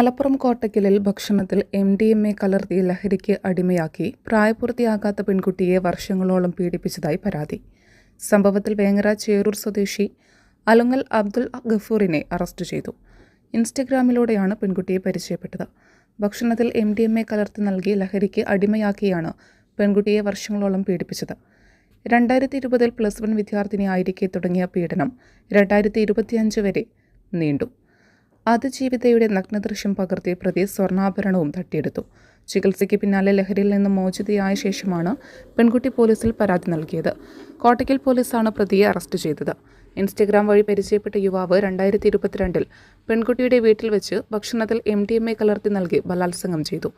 മലപ്പുറം കോട്ടക്കലിൽ ഭക്ഷണത്തിൽ M D M A കലർത്തി ലഹരിക്ക് അടിമയാക്കി പ്രായപൂർത്തിയാകാത്ത പെൺകുട്ടിയെ വർഷങ്ങളോളം പീഡിപ്പിച്ചതായി പരാതി. സംഭവത്തിൽ വേങ്ങര ചേരൂർ സ്വദേശി അലുങ്ങൽ അബ്ദുൽ ഗഫൂറിനെ അറസ്റ്റ് ചെയ്തു. ഇൻസ്റ്റഗ്രാമിലൂടെയാണ് പെൺകുട്ടിയെ പരിചയപ്പെട്ടത്. ഭക്ഷണത്തിൽ എം ഡി എം എ കലർത്തി നൽകി ലഹരിക്ക് അടിമയാക്കിയാണ് പെൺകുട്ടിയെ വർഷങ്ങളോളം പീഡിപ്പിച്ചത്. രണ്ടായിരത്തി ഇരുപതിൽ പ്ലസ് വൺ വിദ്യാർത്ഥിനിയായിരിക്കെ തുടങ്ങിയ പീഡനം രണ്ടായിരത്തി ഇരുപത്തിയഞ്ച് വരെ നീണ്ടു. അതിജീവിതയുടെ നഗ്നദൃശ്യം പകർത്തിയ പ്രതി സ്വർണാഭരണവും തട്ടിയെടുത്തു. ചികിത്സയ്ക്ക് പിന്നാലെ ലഹരിയിൽ നിന്ന് മോചിതയായ ശേഷമാണ് പെൺകുട്ടി പോലീസിൽ പരാതി നൽകിയത്. കോട്ടയ്ക്കൽ പോലീസാണ് പ്രതിയെ അറസ്റ്റ് ചെയ്തത്. ഇൻസ്റ്റഗ്രാം വഴി പരിചയപ്പെട്ട യുവാവ് രണ്ടായിരത്തി ഇരുപത്തിരണ്ടിൽ പെൺകുട്ടിയുടെ വീട്ടിൽ വെച്ച് ഭക്ഷണത്തിൽ എം ഡി എം എ കലർത്തി നൽകി ബലാത്സംഗം ചെയ്തു.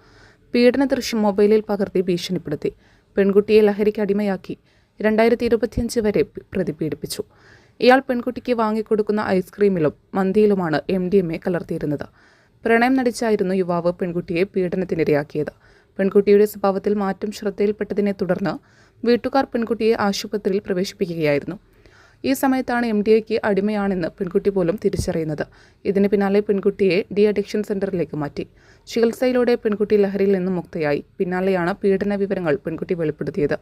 പീഡന ദൃശ്യം മൊബൈലിൽ പകർത്തി ഭീഷണിപ്പെടുത്തി. പെൺകുട്ടിയെ ലഹരിക്ക് അടിമയാക്കി രണ്ടായിരത്തി ഇരുപത്തിയഞ്ച് വരെ പ്രതി പീഡിപ്പിച്ചു. ഇയാൾ പെൺകുട്ടിക്ക് വാങ്ങിക്കൊടുക്കുന്ന ഐസ്ക്രീമിലും മന്തിയിലുമാണ് എം ഡി എം എ കലർത്തിയിരുന്നത്. പ്രണയം നടിച്ചായിരുന്നു യുവാവ് പെൺകുട്ടിയെ പീഡനത്തിനിരയാക്കിയത്. പെൺകുട്ടിയുടെ സ്വഭാവത്തിൽ മാറ്റം ശ്രദ്ധയിൽപ്പെട്ടതിനെ തുടർന്ന് വീട്ടുകാർ പെൺകുട്ടിയെ ആശുപത്രിയിൽ പ്രവേശിപ്പിക്കുകയായിരുന്നു. ഈ സമയത്താണ് എം ഡി എക്ക് അടിമയാണെന്ന് പെൺകുട്ടി പോലും തിരിച്ചറിയുന്നത്. ഇതിന് പിന്നാലെ പെൺകുട്ടിയെ ഡി അഡിക്ഷൻ സെന്ററിലേക്ക് മാറ്റി. ചികിത്സയിലൂടെ പെൺകുട്ടി ലഹരിയിൽ നിന്നും മുക്തയായി. പിന്നാലെയാണ് പീഡന വിവരങ്ങൾ പെൺകുട്ടി വെളിപ്പെടുത്തിയത്.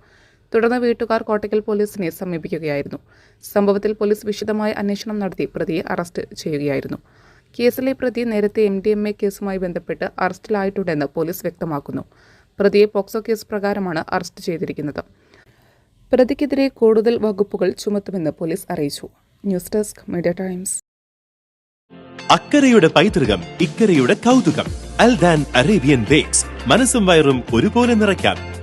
തുടർന്ന് വീട്ടുകാർ കോട്ടയ്ക്കൽ പോലീസിനെ സമീപിക്കുകയായിരുന്നു. സംഭവത്തിൽ പോലീസ് വിശദമായ അന്വേഷണം നടത്തി പ്രതിയെ അറസ്റ്റ് ചെയ്യുകയായിരുന്നു. കേസിലെ പ്രതി നേരത്തെ എം ഡി എം എ കേസുമായി ബന്ധപ്പെട്ട് അറസ്റ്റിലായിട്ടുണ്ടെന്ന് പോലീസ് വ്യക്തമാക്കുന്നു. പ്രതിയെ പോക്സോ കേസ് പ്രകാരമാണ് അറസ്റ്റ് ചെയ്തിരിക്കുന്നത്. പ്രതിക്കെതിരെ കൂടുതൽ വകുപ്പുകൾ ചുമത്തുമെന്ന് പോലീസ് അറിയിച്ചു. News desk media times. അക്കരയുടെ പൈതൃകം ഇക്കരയുടെ കൗതുകം അൽദാൻ അറേബ്യൻ ബേക്സ്. മനസ്സും വയറും ഒരുപോലെ നിറയ്ക്കാം.